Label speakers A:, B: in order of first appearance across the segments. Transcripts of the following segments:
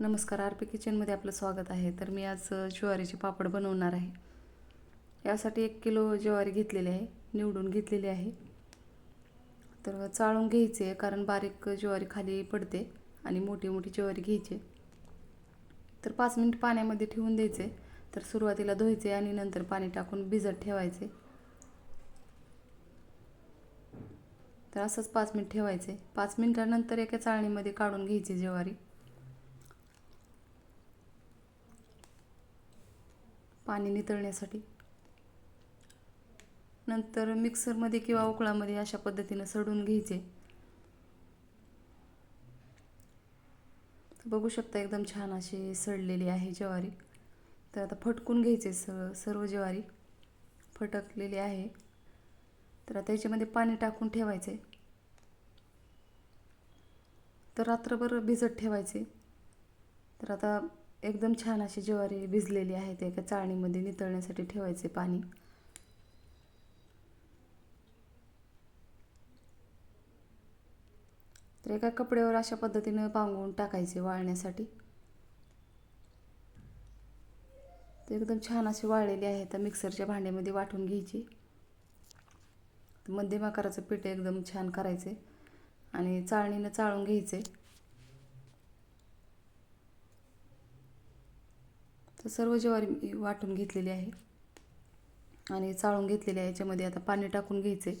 A: नमस्कार R P किचनमध्ये आपलं स्वागत आहे. तर मी आज ज्वारीचे पापड बनवणार आहे. यासाठी एक किलो ज्वारी घेतलेली आहे निवडून घेतलेली आहे. तर चाळून घ्यायचे आहे कारण बारीक ज्वारी खाली पडते आणि मोठी मोठी ज्वारी घ्यायची. तर पाच मिनिट पाण्यामध्ये ठेवून द्यायचे. तर सुरुवातीला धुवायचे आणि नंतर पाणी टाकून भिजत ठेवायचे. तर असंच पाच मिनिट ठेवायचे. पाच मिनिटानंतर एका चाळणीमध्ये काढून घ्यायची ज्वारी. पाणी नितळण्यासाठी. नंतर मिक्सरमध्ये किंवा उकळामध्ये अशा पद्धतीनं सडून घ्यायचे. बघू शकता एकदम छान अशी सडलेली आहे ज्वारी. तर आता फटकून घ्यायचे स सर्व ज्वारी फटकलेली आहे. तर आता याच्यामध्ये पाणी टाकून ठेवायचे. तर रात्रभर भिजत ठेवायचे. तर आता एकदम छान अशी ज्वारी भिजलेली आहे ते एका चाळणीमध्ये नितळण्यासाठी ठेवायचे पाणी. तर एका कपड्यावर अशा पद्धतीनं पांगवून टाकायचे वाळण्यासाठी. तर एकदम छान अशी वाळलेली आहे तर मिक्सरच्या भांड्यामध्ये वाटून घ्यायची. मध्यम आकाराचं पीठ एकदम छान करायचे आणि चाळणीनं चाळून घ्यायचे. तर सर्व ज्वारी मी वाटून घेतलेली आहे. आणि चाळून घेतलेली आहे. याच्यामध्ये आता पाणी टाकून घ्यायचे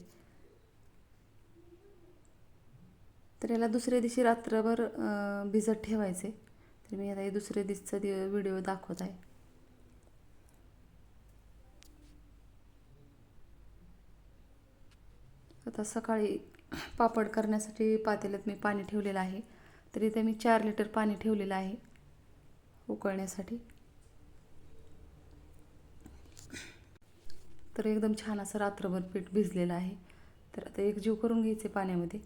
A: तर याला दुसऱ्या दिवशी रात्रभर भिजत ठेवायचे तर मी आता हे दुसऱ्या दिवशीचा दि व्हिडिओ दाखवत आहे. आता सकाळी पापड करण्यासाठी पातेल्यात मी पाणी ठेवलेलं आहे. तर इथे मी चार लिटर पाणी ठेवलेलं आहे उकळण्यासाठी. तर एकदम छान असं रात्रभर पीठ भिजलेलं आहे. तर आता एक जीव करून घ्यायचे पाण्यामध्ये.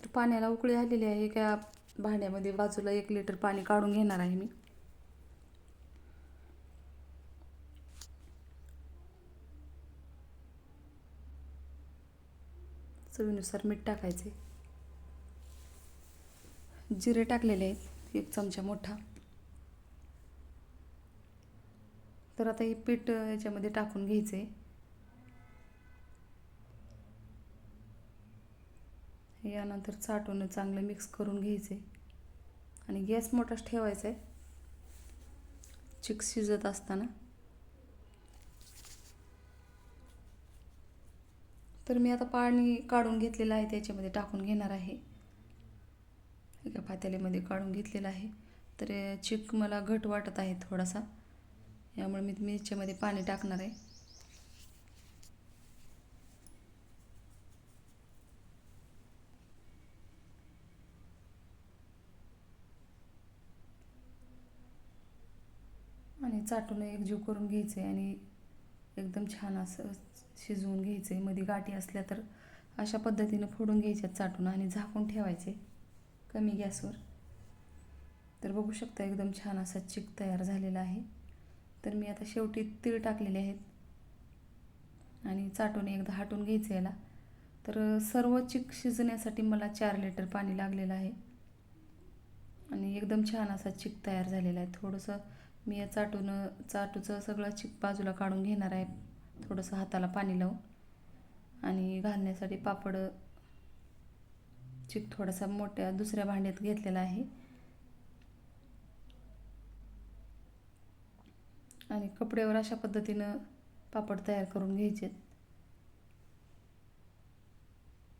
A: तर पाण्याला उकळी आलेली आहे. एका भांड्यामध्ये बाजूला एक लिटर पाणी काढून घेणार आहे मी. चवीनुसार मीठ टाकायचे. जिरे टाकलेले आहेत. एक चमचा मोठा. तर आता हे पीठ याच्यामध्ये टाकून घ्यायचं आहे यानंतर चाटून चांगलं मिक्स करून घ्यायचे आणि गॅस मोठाच ठेवायचा आहे चिक शिजत असताना. तर मी आता पाणी काढून घेतलेलं आहे त्याच्यामध्ये टाकून घेणार आहे. एका पातेल्यामध्ये काढून घेतलेलं आहे. तर चिक मला घट वाटत आहे थोडासा. यामुळे मी मिरच्यामध्ये पाणी टाकणार आहे. आणि चाटून एकजीव करून घ्यायचं आहे आणि एकदम छान असं शिजवून घ्यायचं आहे मध्ये गाठी असल्या तर अशा पद्धतीनं फोडून घ्यायच्यात चाटून आणि झाकून ठेवायचे कमी गॅसवर. तर बघू शकता एकदम छान असा चिक तयार झालेला आहे. तर मी आता शेवटी तीळ टाकलेले आहेत. आणि चाटून एकदा हाटून घ्यायचं याला. तर सर्व चिक शिजण्यासाठी मला चार लिटर पाणी लागलेलं आहे. आणि एकदम छान असा चिक तयार झालेला आहे. थोडंसं मी या चाटून चाटूचं सगळं चिक बाजूला काढून घेणार आहे. थोडंसं हाताला पाणी लावून. आणि घालण्यासाठी पापड चिक थोडासा मोठ्या दुसऱ्या भांड्यात घेतलेला आहे. आणि कपड्यावर अशा पद्धतीनं पापड तयार करून घ्यायचे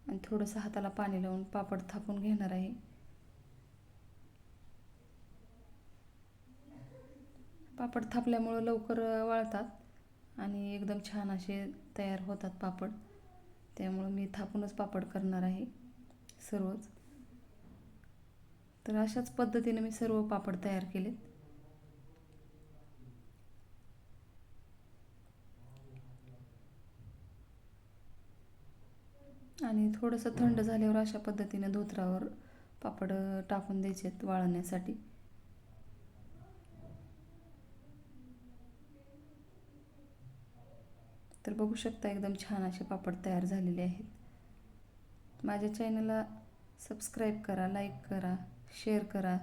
A: आणि थोडंसं हाताला पाणी लावून पापड थापून घेणार आहे. पापड थापल्यामुळं लवकर वाळतात आणि एकदम छान असे तयार होतात पापड. त्यामुळं मी थापूनच पापड करणार आहे सर्वच. तर अशाच पद्धतीने मी सर्व पापड तयार केलेत. आणि थोडंसं थंड झाल्यावर अशा पद्धतीने धोत्रावर पापड टाकून द्यायचे वाळण्यासाठी. तर बघू शकता एकदम छान असे पापड तयार झालेले आहेत. माझ्या चॅनलला सबस्क्राईब करा लाईक करा शेअर करा.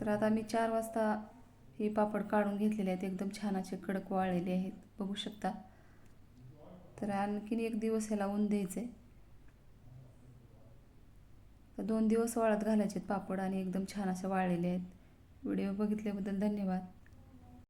A: तर आता मी चार वाजता हे पापड काढून घेतलेले आहेत. एकदम छान असे कडक वाळलेले आहेत. बघू शकता. तर आणखीन एक दिवस ह्याला ऊन द्यायचं. आहे तर दोन दिवस वाळत घालायचे आहेत पापड आणि एकदम छान असे वाळलेले आहेत. व्हिडिओ बघितल्याबद्दल धन्यवाद.